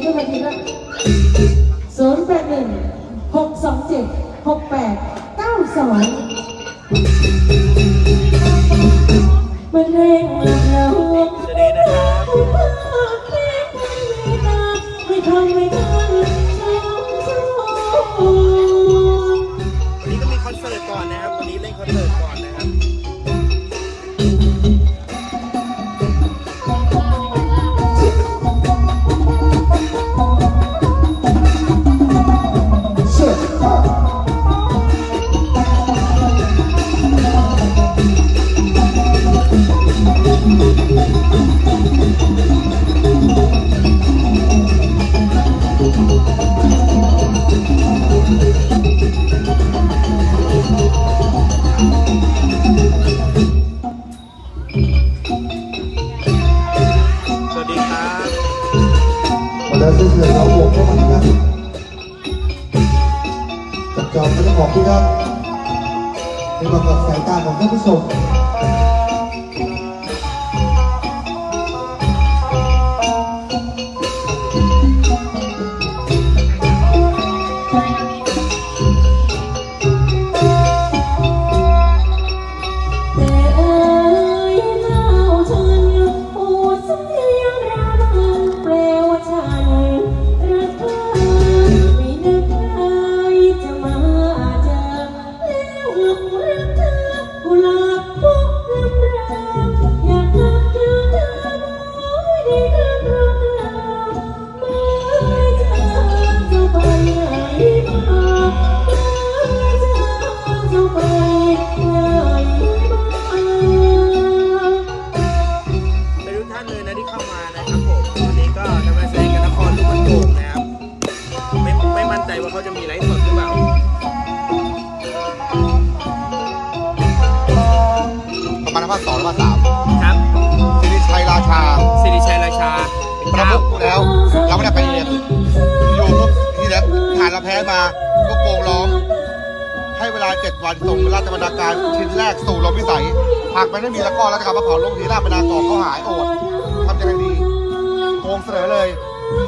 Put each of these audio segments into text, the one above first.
เจเจ เป็นเจ้าของที่ พ้มาก็โกงล้อม ให้เวลา 7 วันส่งราชบรรณาการชิ้นแรกสู่ลมพิสัย หากมันไม่มีละก้อนแล้วก็ราชการมาเผาลงทีราชบรรณากรเขาหายโอดทำยังไงดีโกงเสนอเลย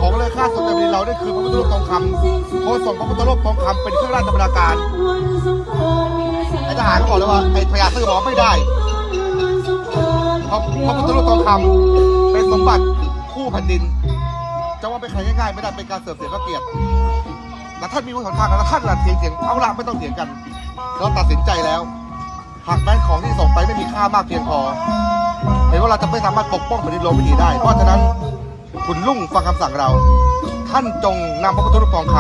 ของเลยค่าสุดในดินเราได้คือพระพุทธรูปทองคำโคส่งพระพุทธรูปทองคำเป็นเครื่องราชบรรณาการไอ้ทหารก็บอกเลยว่าไอ้พญาซื่อบอกไม่ได้เพราะพระพุทธรูปทองคำเป็นสมบัติคู่แผ่นดินจะว่าเป็นใครง่ายๆไม่ได้เป็นการเสริมเสียพระเกียรติ แต่ท่านมีวุฒิทางแล้วท่านละเถียงเถียงเอาละไม่ต้องเถียงกัน เราตัดสินใจแล้ว หากแม้ของที่ส่งไปไม่มีค่ามากเพียงพอเห็นว่าเราจะไม่สามารถปกป้องแผ่นดินโลกวิถีได้ เพราะฉะนั้นคุณลุ่งฟังคำสั่งเรา ท่านจงนำพระพุทธรูปทองค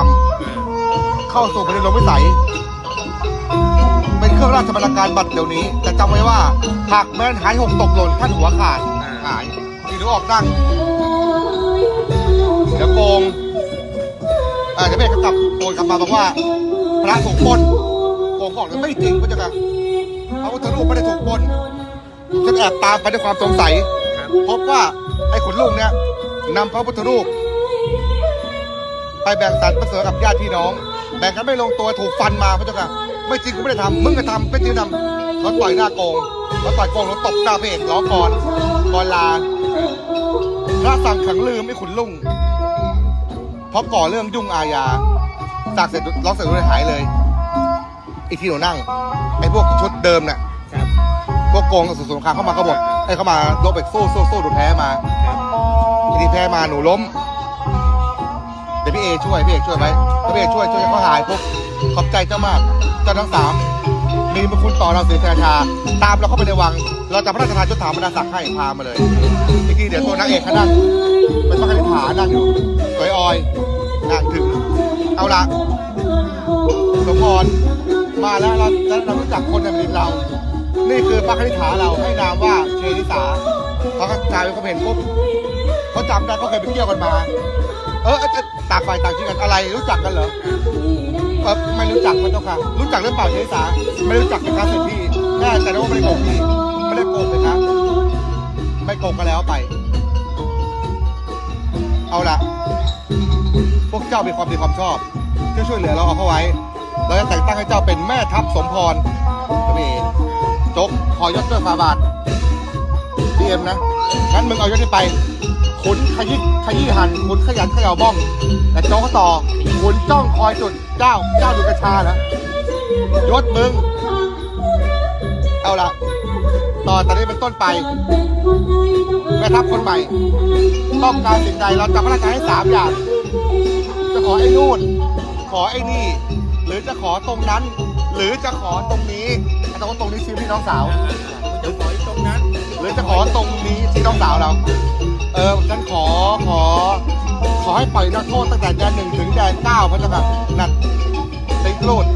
ำเข้าสู่แผ่นดินโลกวิสัยเป็นเครื่องราชบรรณาการบัตรเดี๋ยวนี้ แต่จำไว้ว่าหากแม้นหายหกตกหล่นท่านหัวขาดหายทีนึกออกนั่งเดี๋ยวโกง เอ่เดี๋ยวแม่ก็กลับโกนกลับมาบอกว่า พระถูกปล้นโกงบอกเลยไม่จริงพระเจ้าค่ะพระพุทธรูปไม่ได้ถูกปล้นฉันแอบตามไปด้วยความสงสัย พบว่าไอ้ขุนลุงเนี่ยนำพระพุทธรูป ไปแบ่งสรรประเสริฐกับญาติพี่น้อง แบ่งกันไม่ลงตัวถูกฟันมาพระเจ้าค่ะไม่จริงกูไม่ได้ทำมึงก็ทำไม่จริงทำเขาต่อยหน้าโกงแล้วต่อยโกงแล้วตบหน้าพระเอกล้อก่อนก่อนลาพระสั่งขังลืมไม่ขุนลุง เพราะก่อเรื่องยุ่งอาญาจากเสร็จร้องเสร็จเลยหายเลย อีกทีหนูนั่งไอ้พวกชุดเดิมน่ะครับพวกโกงกับสุสงครามเข้ามาก็หมดไอ้เข้ามาลบไปสู้สู้สู้หนูแพ้มาครับอีกทีแพ้มาหนูล้มเดี๋ยวพี่เอช่วยพี่เอกช่วยไหมถ้าพี่เอช่วยช่วยให้เขาหายปุ๊บขอบใจเจ้ามากเจ้าทั้งสามมีบุญคุณต่อเราเสียชาชา ตามเราเข้าไปในวัง เราจะพระราชทานยศถาบรรดาศักดิ์ให้พามาเลยอีกทีเดี๋ยวตัวนางเอกเขานั่งเป็นพระคณิษฐานั่งอยู่ส วยออยนั่งถึง เอาละสมพรมาแล้วเราแล้วเรารู้จักคนในแผ่นดินเรา นี่คือพระคณิษฐาเราให้นามว่าเชนิสาเขาก็กลายเป็นเขาเห็นปุ๊บเขาจำได้เขาเคยไปเที่ยวกันมา เออเออเออต่างฝ่ายต่างชื่อกันอะไรรู้จักกันเหรอเออไม่รู้จักพระเจ้าค่ะ รู้จักหรือเปล่าเชนิสาไม่รู้จักเป็นการเสร็จพี่แน่แต่ว่าไม่ได้โกงพี่ไม่ได้โกงเลยนะไม่โกงกันแล้วไป เอาละพวกเจ้ามีความดีความชอบช่วยช่วยเหลือเราเอาเข้าไว้ เราจะแต่งตั้งให้เจ้าเป็นแม่ทัพสมพรก็มีจกขอยศด้วยฟาบาทพีเอ็มนะงั้นมึงเอายศนี้ไปขุนขยิกขยี้หันขุนขยันขย่าบ้อง แต่โจ๊กต่อขุนจ้องคอยจุดเจ้าเจ้าดูกระชาแล้วยศมึง เอาละ ต่อตอนนี้เป็นต้นไปแม่ทัพคนใหม่ ต้องการสิ่งใดเราจะพระราชทานให้สามอย่าง จะขอไอ้นู่น ขอไอ้นี่ หรือจะขอตรงนั้น หรือจะขอตรงนี้ไอ้ตรงตรงนี้ชื่อพี่น้องสาวมึงจะขออีกตรงนั้น หรือจะขอตรงนี้ที่น้องสาวเรา เออฉันขอขอ ขอให้ปล่อยนักโทษตั้งแต่แดนหนึ่งถึงแดนเก้าพระเจ้าค่ะนั่นติดรูด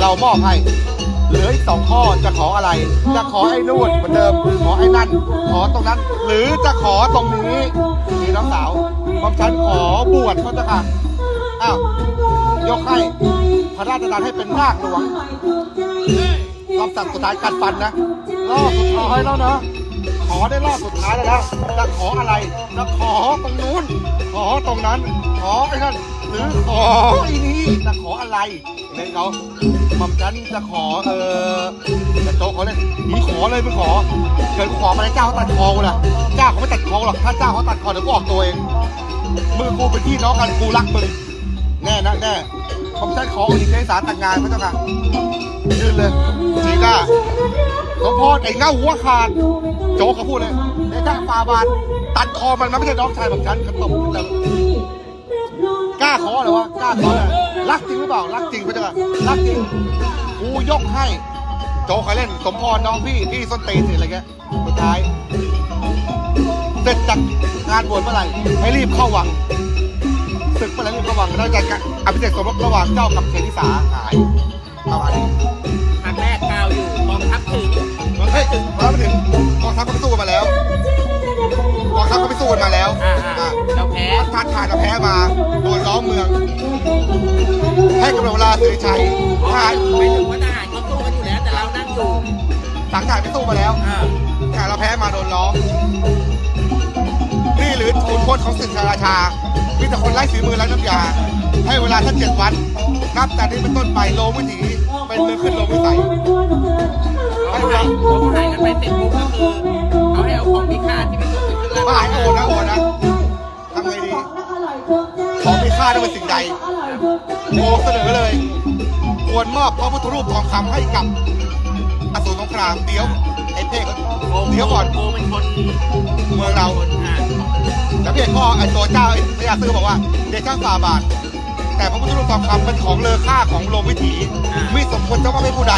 เรามอบให้ เหลืออีกสองข้อจะขออะไร จะขอไอ้นู่นเหมือนเดิม ขอไอ้นั่น ขอตรงนั้น หรือจะขอตรงนี้มีน้องสาวพอฉันขอบวชพระเจ้าค่ะอ้าวยกให้พระราชทานให้เป็นนาคหลวงรอบสัตว์สุดท้ายกัดฟันนะรอบสุดท้ายแล้วนะขอได้รอบสุดท้ายแล้วนะจะขออะไรจะขอตรงนู้น ขอตรงนั้น ขอไอ้นั่นหรือขอไอ้นี้จะขออะไรเล่นเขา หม่อมฉันจะขอเออจะโจ๊กเขาเล่นมึงขอเลยมึงขอเกิดกูขอมาแล้วเจ้าเขาตัดคอกูล่ะเจ้าเขาไม่ตัดคอหรอกถ้าเจ้าเขาตัดคอเดี๋ยวกูออกตัวเองมือกูเป็นพี่น้องกันกูรักมึงแน่นะแน่ผมฉันขออีกในสารแต่งงานพระเจ้าค่ะยืนเลยจีน่าสมพรไอ้เง่าหัวขาดโจ๊กเขาพูดเลยไอ้ข้าฟาบานตัดคอมันมันไม่ใช่น้องชายของฉันเขาตบแต่ กล้าขอเหรอวะกล้าขอเหรอรักจริงหรือเปล่า รักจริงพระเจ้าค่ะรักจริงกูยกให้ โจ๊กเขาเล่น สมพรน้องพี่พี่ส้นตีนสิอะไรเงี้ยสุดท้ายเสร็จจากงานบวชเมื่อไหร่ให้รีบเข้าวังศึกเมื่อไหร่รีบเข้าวังแล้วจะอภิเษกสมรสระหว่างเจ้ากับเชนิสาหายประมาณนี้ครั้งแรกกล่าวอยู่กองทัพถึงเฮ้ยมาไม่ถึงกองทัพก็ไปสู้กันมาแล้วกองทัพก็ไป สู้กันมาแล้วอ่าอ่าเราแพ้ทานทานจะแพ้มาโดนล้อมเมือง ให้กำลังเวลาสุริชัยทหารไม่ถึงว่าทหารเขาสู้กันอยู่แล้วแต่เรานั่งอยู่สังขารไปสู้มาแล้วอ่าแต่เราแพ้มาโดนล้อมนี่หรือขุนพลของศึกราชามีแต่คนไร้ฝีมือไร้น้ำยา ให้เวลาท่านเจ็ดวัน นับแต่นี้เป็นต้นไปโลวิถีเป็นเมืองขึ้นโลวิสัยเขาหายเขาหายกันไปเสร็จปุ๊บก็คือเขาให้เอาของมีค่าที่เป็นตัวเป็นเครื่อง มาหายโอนนะโอนนะทำไงดี ของมีค่าต้องเป็นสิ่งใดโอเสนอเลย ควรมอบพระพุทธรูปทองคำให้กับอสูรสงครามเดี๋ยวไอ้เพ่ก็โกงเดี๋ยวก่อนโกงเป็นคนเมืองเราคนอ่าแล้วเพ่ก็ไอ้โตเจ้าไอ้พระยาซื้อบอกว่าเดชะฝ่าบาทแต่พระพุทธรูปทองคำเป็นของเลอค่าของโลมวิถีมีสมควรจะมอบให้ผู้ใด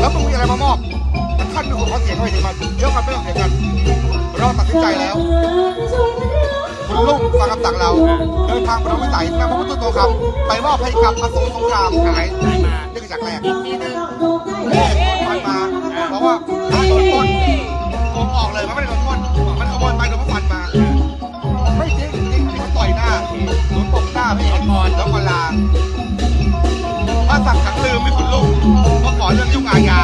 แล้วมึงมีอะไรมามอบท่านเป็นคนเขาเสียงเขาไปถึงมันเดี๋ยวกันไม่ต้องเสียงกัน เราตัดสินใจแล้วคุณลุงฟังคำสั่งเรา เดินทางไปน้องวิสัยนำพระพุทธรูปทองคำไปมอบให้กับอสูรสงครามหายได้มานี่คือจากแรกอีกทีหนึงเอ๊ะมันมาเพราะว่าถ้าโดนปล้นผมออกเลยมันไม่ได้โดนปล้นมันขโมยไปโดนฟันมา ไม่จริงจริงที่เขาต่อยหน้าโดนตบหน้าพี่แล้วก็ลาถ้าสั่งขังลืมไม่คุณลุงเพราะก่อนเรื่องยุ่งอาญา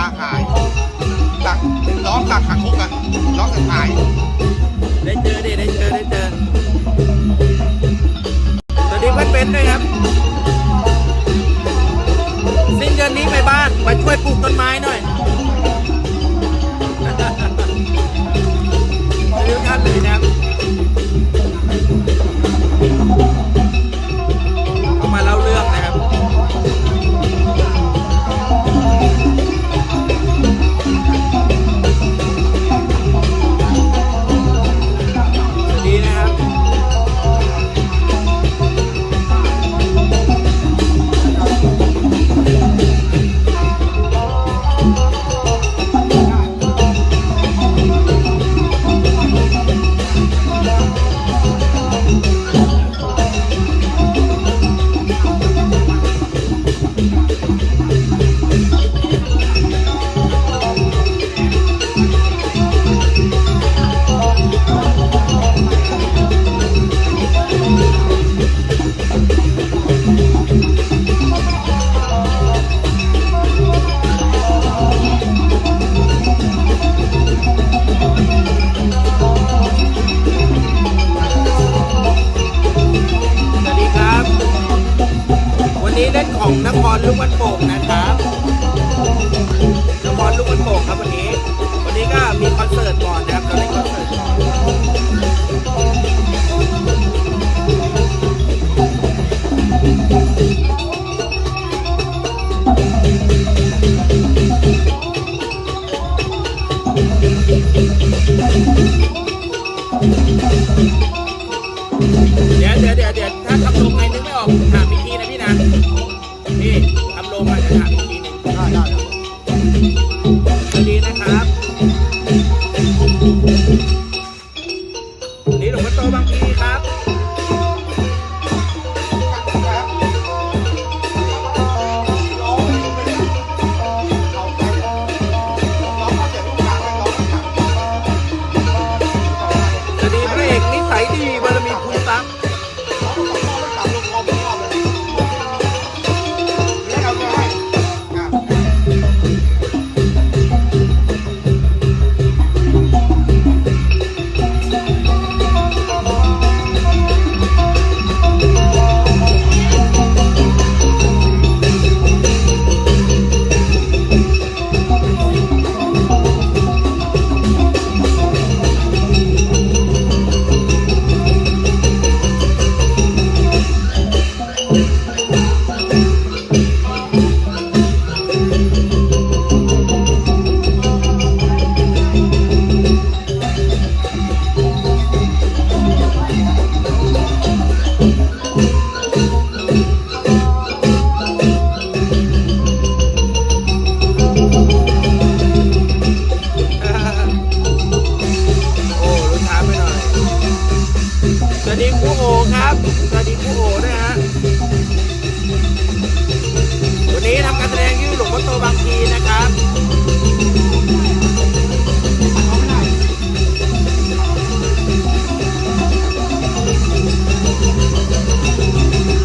เดี๋ยวเดี๋ยวเดี๋ยวถ้าทำลงไงนึกไม่ออก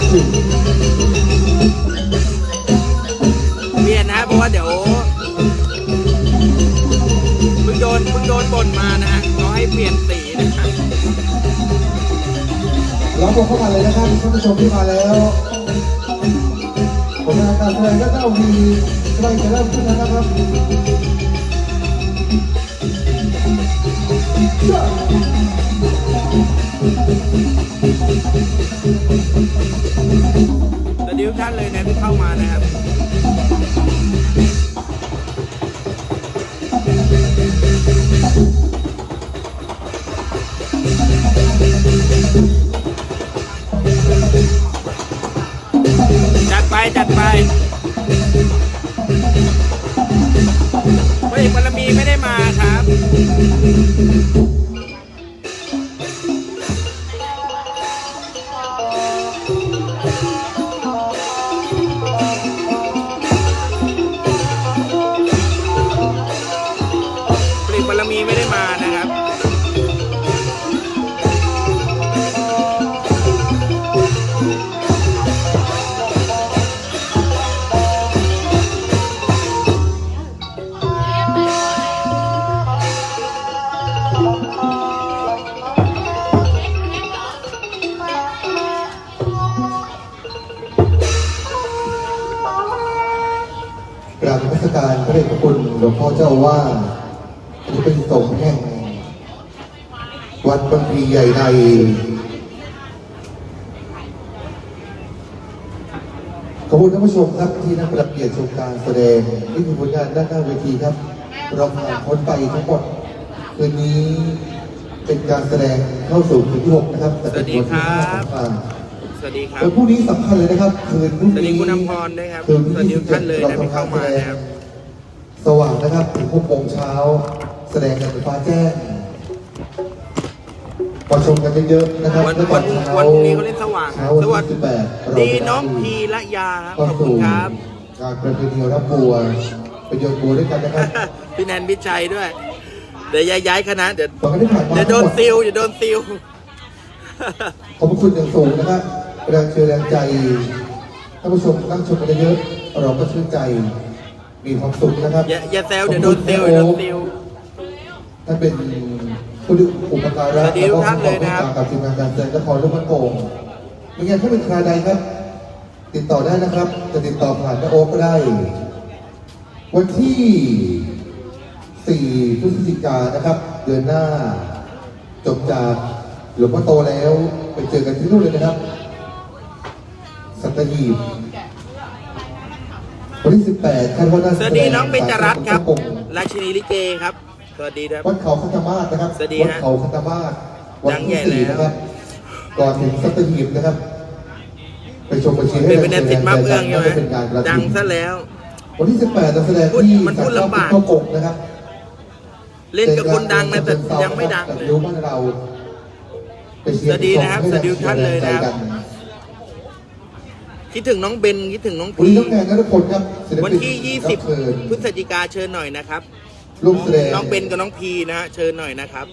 เปลี่ยนนะเพราะว่าเดี๋ยวเพิ่งโดนเพิ่งโดนบ่นมานะฮะเขาให้เปลี่ยนสีนะครับรับเข้ามาเลยนะครับท่านผู้ชมที่มาแล้วผลงานการแสดงก็ต้องมีใกล้จะเริ่มขึ้นแล้วนะครับสวั สดีทุกท่านเลยนะที่เข้ามานะครับจัดไป จัดไปพระเอกบารมีไม่ได้มาครับ ขอบคุณท่านผู้ชมครับที่นั่งประเกียรติชมการแสดงนี่คือผลงานด้านหน้าเวทีครับ เราผ่านพ้นไปทั้งหมดคืนนี้เป็นการแสดงเข้าสู่คืนที่หกนะครับแต่เป็นวันที่ห้าของการสวัสดีครับวันพรุ่งนี้สำคัญเลยนะครับคืนพรุ่งสวัสดีนี้คุณอำพรด้วยครับคืนสวัสดีที่ทุกท่านเลยนะเราที่ทำเข้ามานะครับ สว่างนะครับถึงหกโมงเช้า แสดงกันฟ้าแจ้ง มาชมกันเยอะๆนะครับวันแล้ววันเช้าวันพรุ่งนี้เขาเล่นสว่างเช้าสวัวัสนที่สิบแปดดีน้องพีละยาครับก็ขอบคุณสู่ครับการประเพณีรับบัวไปโยนบัวด้วยกันนะครับพี่แนนพิชัยด้วย เดี๋ยวย้ายๆคณะเดี๋ยวตอนที่ผ่านมาเดี๋ยวโดนซิลเดี๋ยวโดนซิลขอบพระคุณอย่างสูงนะครับแรงเชียร์แรงใจท่านผู้ชมนั่งชมกันเยอะๆเราก็ชื่นใจมีความสุขนะครับอย่าอย่าแซวเดี๋ยวโดนซิลเดี๋ยวโดนซิลท่านเป็น ผู้ดูอุปการะสวัสดีทุกท่านเลยนะครับ กับทีมงานการแสดงละครลูกมันโป่งเป็นไงท่านเป็นใครใดครับ ติดต่อได้นะครับ จะติดต่อผ่านน้าโอ๊คก็ได้ วันที่ 4 พฤศจิกายนนะครับ เดือนหน้า จบจากหลวงพ่อโตแล้ว ไปเจอกันที่นู่นเลยนะครับ สัตหีบวันที่ 18คาดว่าน่าจะสวัสดีน้องเบญจรัตน์ครับวัดราชินีลิเกครับ สวัสดีครับ วัดเขาคัตมาศนะครับ สวัสดีวัดฮะเขาคัตมาศวัดันงใหญ่ที่สี่แล้ว นะครับ ก่อนถึงสัตหีบนะครับ ไปชมบัญชีให้เป็นเป็นแนวติดมาเอื้องใช่ไหมเป็นการกระดังถิ่นซะแล้ว วันที่ 18จะแสดงพูดที่มันพูดลำบาก เข้ากงนะครับเล่นกับคนดังนะแต่ยังไม่ดังแต่เลยรู้บ้านเราไปเชียสวัสดีนะครับให้สวัสดีทุกท่านเลยนะครับใจกัคิดถึงน้องเบนคิดถึงน้องวันพีนี้น้องแนนนัทพลครับศิลปินวันที่ รับเชิญ 20 พฤศจิกาเชิญหน่อยนะครับ ร่วมแสดงน้องเบนกับน้องพีนะฮะเชิญหน่อยนะครับ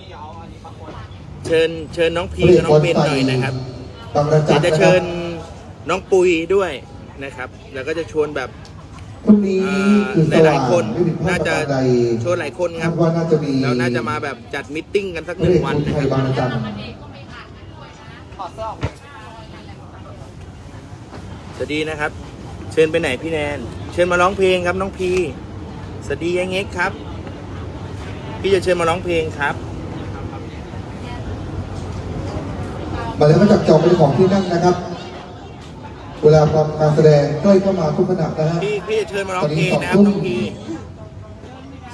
เชิญเชิญน้องพีกับน้องเบนหน่อยนะครับบางระจัเดี๋ยนวจะนะครัเชิบญน้องปุยด้วยนะครับ แล้วก็จะชวนแบบพรุ่งนี้อ่าคือสหลาว่ายงๆคนไม่ผิดพลาน่าดปจะระการใดชวนหลายคนคคารับดว่าน่าจะมีเราน่าจะมาแบบจัดมิทติ้งกันสักหไม่นึ่งได้วันคนนะไทคยรับบางระจันสวัสดีนะครับ เชิญไปไหนพี่แนน เชิญมาร้องเพลงครับน้องพีสวัสดียังเง็กครับ พี่จะเชิญมาร้องเพลงครับมาแล้วก็จับจองเป็นของที่นั่งนะครับ เวลาทำการแสดงใกล้เข้ามาทุกขณะนะฮะพี่พี่จะเชิญมาร้องเพลงนะครับน้องพี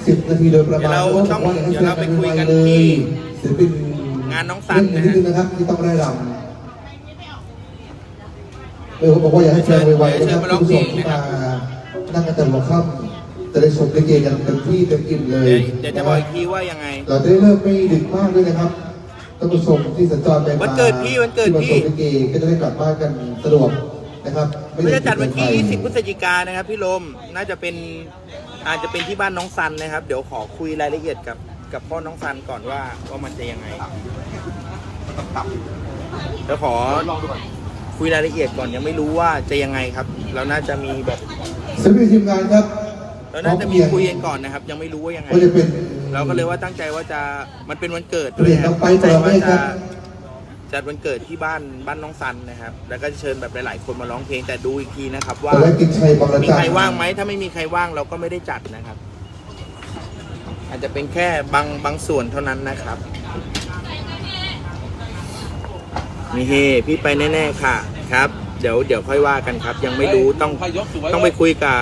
สิบนาทีโดยประมาณเดี๋ยวเราต้องพะว่ย่ให้เดี๋ยวเราไปคุยกันเลที่ศิลปินงานน้องสันเล่นะฮะนิดนึงนะครับ ที่ต้องได้รำเออเขาบอกว่าอยากให้แฟนไวๆนะครับเชิญมาร้องผู้เพชลมงที่นะครัมาบนั่งกันแต่หัวค่ำ จะได้ชมลิเกกันเต็มที่เต็มอิ่มเลยเดี๋ยวเดี๋ยวจะบอกอีกทีว่ายังไง เราจะได้เริ่มไม่ดึกมากด้วยนะครับท่านผู้ชมที่สัญจรไปมาวันเกิดพี่วันเกิดพี่ ที่มาชมลิเกก็จะได้กลับบ้านกันสะดวกนะครับเราจะจัดวันที่ไ20 พฤศจิกายนนะครับ พี่ลม น่าจะเป็นอาจจะเป็นที่บ้านน้องซันนะครับ เดี๋ยวขอคุยรายละเอียดกับกับพ่อน้องซันก่อนว่าว่ามันจะยังไงเดี๋ยวขอคุยรายละเอียดก่อนยังไม่รู้ว่าจะยังไงครับ เราน่าจะมีแบบศิลปินทีมงานครับ เราน่าจะมีคุยกันก่อนนะครับ ยังไม่รู้ว่ายังไง ก็จะเป็นเราก็เลยว่าตั้งใจว่าจะมันเป็นวันเกิดเปลี่ยนน้องไปตั้งใจต่อไปว่าครัจะบจัดวันเกิดที่บ้านบ้านน้องซันนะครับ แล้วก็เชิญแบบหลาย ๆ คนมาร้องเพลงแต่ดูอีกทีนะครับ ว่าตอนแรกกินชัยบางระมีจันใครว่างไหมถ้าไม่มีใครว่างเราก็ไม่ได้จัดนะครับ อาจจะเป็นแค่บางบางส่วนเท่านั้นนะครับมีเฮพี่ไปแน่ ๆ ค่ะครับ เดี๋ยวเดี๋ยวค่อยว่ากันครับ ยังไม่รู้ต้องต้องไปคุยกับ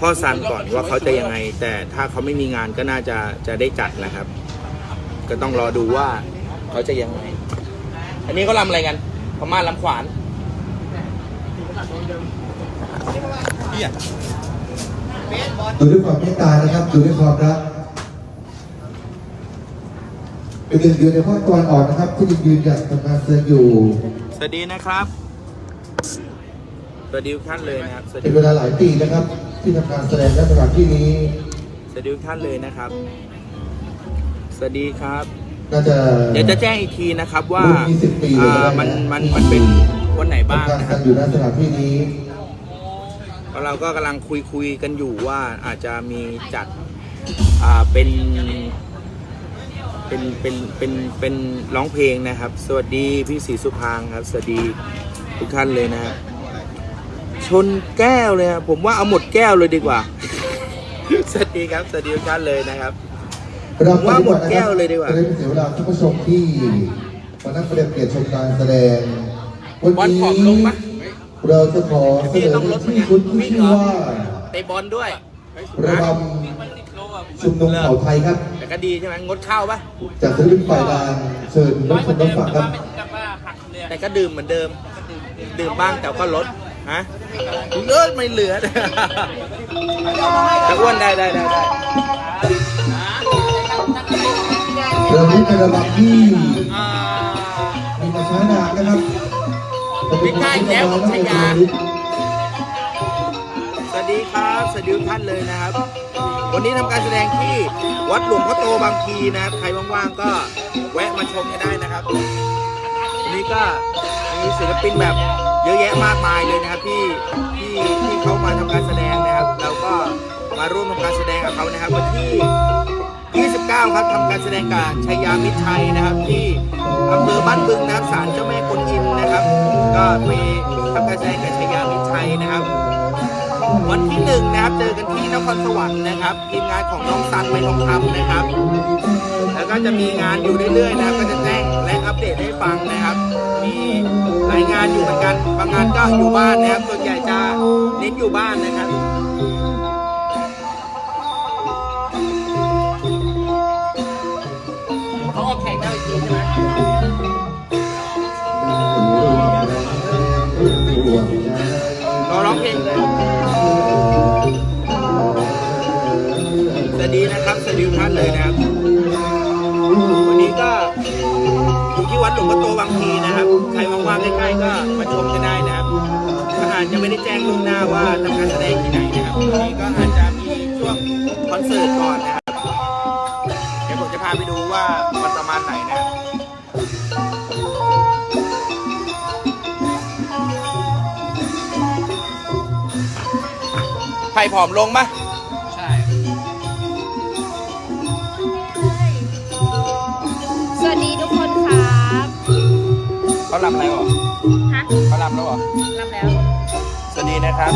พ่อซันก่อนว่าเขาจะยังไง แต่ถ้าเขาไม่มีงานก็น่าจะจะได้จัดนะครับ ก็ต้องรอดูว่าเขาจะยังไง อันนี้เขาลำอะไรกันพม่าลำขวานดูด้วยความเมตตานะครับดูด้วยความรักเป็นหนึ่งเดียวในภาคตะวันออกนะครับที่ยังยืนหยัดทำงานแสดงอยู่ สวัสดีนะครับ สวัสดีทุกท่านเลยนะครับสวัสเป็ดีนเวลาหลายปีนะครับ ที่ทำการแสดงณสถานที่นี้ สวัสดีทุกท่านเลยนะครับ สวัสดีครับ น่าจะเดี๋ยวจะแจ้งอีกทีนะครับว่ารุ่น20ปีเลยอ่าก็ได้นะมันมันมันเป็นวันไหนบ้างทำการนะแสคดรับงอยู่ณสถานที่นี้เพราะเราก็กำลังคุยคุยกันอยู่ว่าอาจจะมีจัดอ่าเป็นเป็นเป็นเป็นเป็นร้องเพลงนะครับ สวัสดีพี่ศรีสุพางค์ครับ สวัสดีทุกท่านเลยนะครับ ชนแก้วเลยครับผมว่าเอาหมดแก้วเลยดีกว่า สวัสดีครับสวัสดีทุกท่านเลยนะครับเราว่าหมดแก้วเลยดีกว่าจะได้ไม่เสียเวลาท่านผู้ชมที่มานั่งประเกียรติชมการแสดงวันบอลนี้ผอมลงปะเราจะขอเสพี่นอต้องลดที่ชุดที่ชื่อว่าเตะบอลด้วยระบำชุมนุมเผ่าไทยครับ แต่ก็ดีใช่ไหมงดข้าวปะจากศิลปินฝ่ายดานเชิญรับชมรับฟังครับ แต่ก็ดื่มเหมือนเดิม ดื่มบ้างแต่ก็ลด ฮะเลิศไม่เหลือแต่อ้วนได้ได้ได้ได้เรานี้เป็นระบำที่อ่ามีมาช้านานนะครับไม่ใช่แล้วผมใช้ยาสวัสดีครับ สวัสดีทุกท่านเลยนะครับ วันนี้ทำการแสดงที่วัดหลวงพ่อโตบางพีนะครับ ใครว่างๆก็แวะมาชมกันได้นะครับ วันนี้ก็ มีศิลปินแบบเยอะแยะมากมายเลยนะครับที่ที่ที่เขามาทำการแสดงนะครับ เราก็มาร่วมทำการแสดงกับเขานะครับวันที่ 29 ครับทำการแสดงกับชัยยามิตรชัยนะครับ ที่อำเภอบ้านบึงนะครับศาลเจ้าแม่กวนอิมนะครับ ก็มีทำการแสดงกับชัยยามิตรชัยนะครับ วันที่หนึ่งนะครับ เจอกันที่นครสวรรค์นะครับทีมงานของน้องซันไม่ทองคำนะครับ แล้วก็จะมีงานอยู่เรื่อยๆนะครับ ก็จะแจ้งและอัปเดตให้ฟังนะครับ มีหลายงานอยู่เหมือนกันบางงานก็อยู่บ้านนะครับส่วนใหญ่จะเน้นอยู่บ้านนะครับ ทุกท่านเลยนะครับ วันนี้ก็อยู่ที่วัดหลวงพ่อโตบางพีนะครับ ใครว่างๆใกล้ๆก็มาชมกันได้นะครับถ้าอาจจะไม่ได้แจ้งล่วงหน้าว่าทำการแสดงที่ไหนนะครับวันนี้ก็อาจจะมีช่วงคอนเสิร์ตก่อนนะครับเดี๋ยวผมจะพาไปดูว่ามันประมาณไหนนะครับไผ่ผอมลงปะ เขาลำอะไรหรอฮะเขาลำแล้วเหรอรับแล้ว สวัสดีนะครับ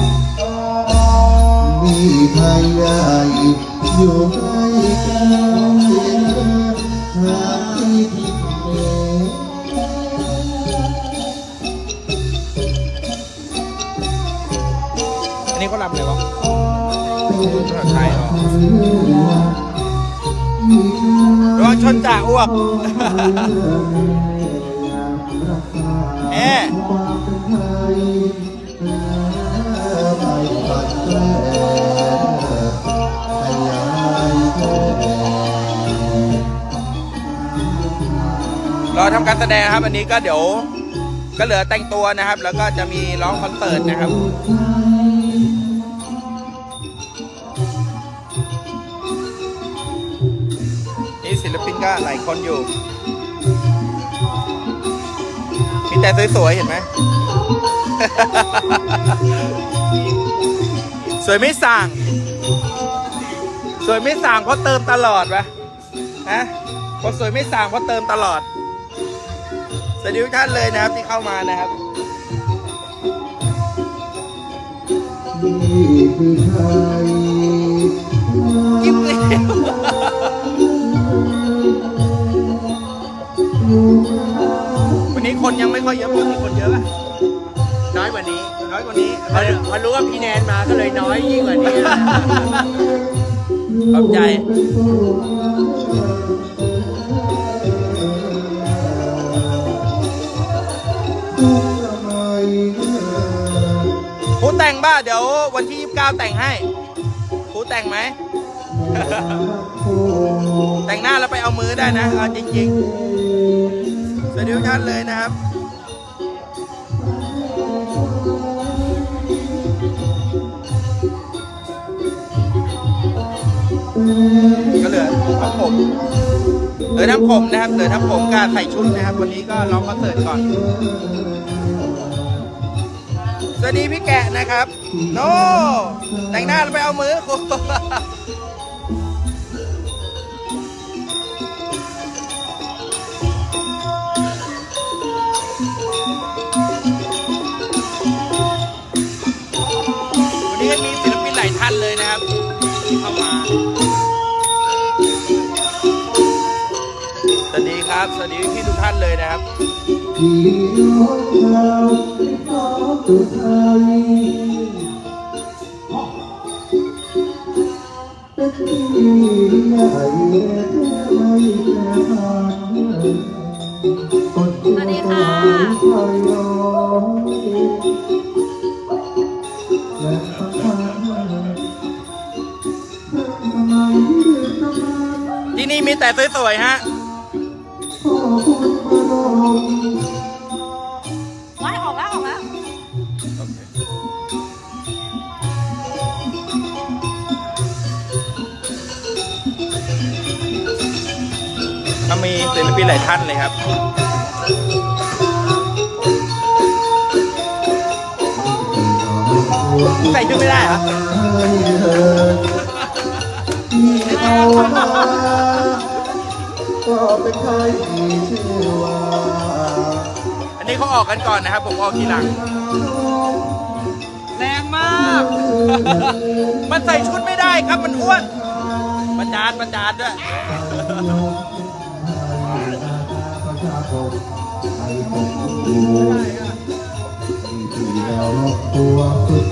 มีใครได้อยู่ใกล้กันหากที่ที่เมอันนี้เขาลำอะไรวะภาษาไทยเหรอระวังชนจ่าอ้วกแม่ รอทำการแสดงครับอันนี้ก็เดี๋ยวก็เหลือแต่งตัวนะครับ แล้วก็จะมีร้องคอนเสิร์ตนะครับนี่ศิลปินก็หลายคนอยู่ มีแต่สวยๆเห็นไหม สวยไม่สั่ง สวยไม่สั่งเพราะเติมตลอดวะฮะพอสวยไม่สั่งเพราะเติมตลอด สวัสดีทุกท่านเลยนะครับที่เข้ามานะครับนี่คือใครกิ๊บเลย วันนี้คนยังไม่ค่อยเยอะปกติคนเยอะป่ะน้อยกว่านี้น้อยกว่านี้พอพอรู้ว่าพี่แนนมาก็เลยน้อยยิ่งกว่านี้ขอบใจ ครูแต่งบ้าเดี๋ยววันที่ 29 แต่งให้ ครูแต่งไหม แต่งหน้าแล้วไปเอามือได้นะเอาจริง ๆ สวัสดีทุกท่านเลยนะครับก็เหลือทำผมเหลือทำผมนะครับเหลือทำผมกับใส่ชุดนะครับ วันนี้ก็ร้องคอนเสิร์ตก่อน สวัสดีพี่แกะนะครับ โน่แต่งหน้าแล้วไปเอามือครู วัสดีพี่ทุกท่านเลยนะครับที่รถเราที่ขอตัวไทยเป็นที่ใหญ่ไม่แค่ผ่านคนสวัสดีค่ะไทยร้อยและประทานที่นี่มีแต่สวยๆฮะ พ่อคุณมาลงว้ออกแล้วออกแล้ว ก็มีศิลปินหลายท่านเลยครับ ใส่ชุดไม่ได้เหรอ เอา ก็เป็นใครที่ชื่อว่าอันนี้เขาออกกันก่อนนะครับ ผมออกทีหลังมันใส่ชุดไม่ได้ครับมันอ้วนประจานประจานด้วยตั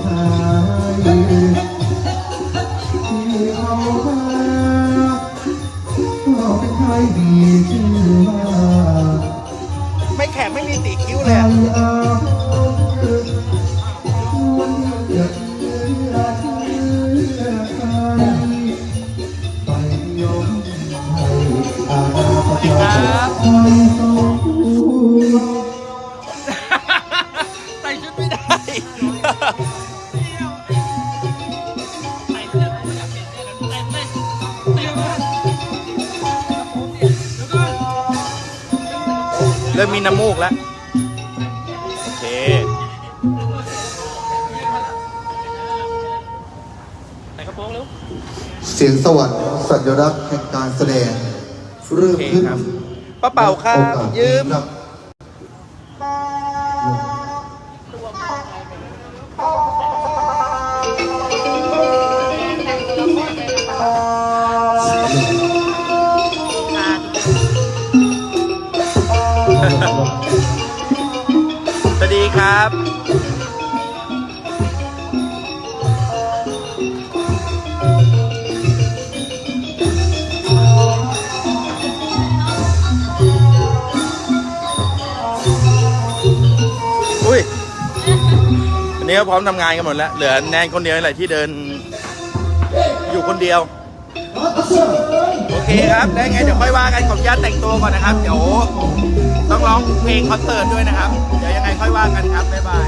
ยงสวรรค์สัญลักษณ์แห่งการแสดง เริ่มขึ้นโอเคครับป้าเป่าครับโอกาสยืมครับ นี้ก็พร้อมทำงานกันหมดแล้ว เหลือแนนคนเดียวนี่แหละที่เดิน อยู่คนเดียว โอเคครับ ได้ไงเดี๋ยวค่อยว่ากันขออนุญาตแต่งตัวก่อนนะครับ เดี๋ยวต้องร้องเพลงคอนเสิร์ตด้วยนะครับ เดี๋ยวยังไงค่อยว่ากันครับ บ๊ายบาย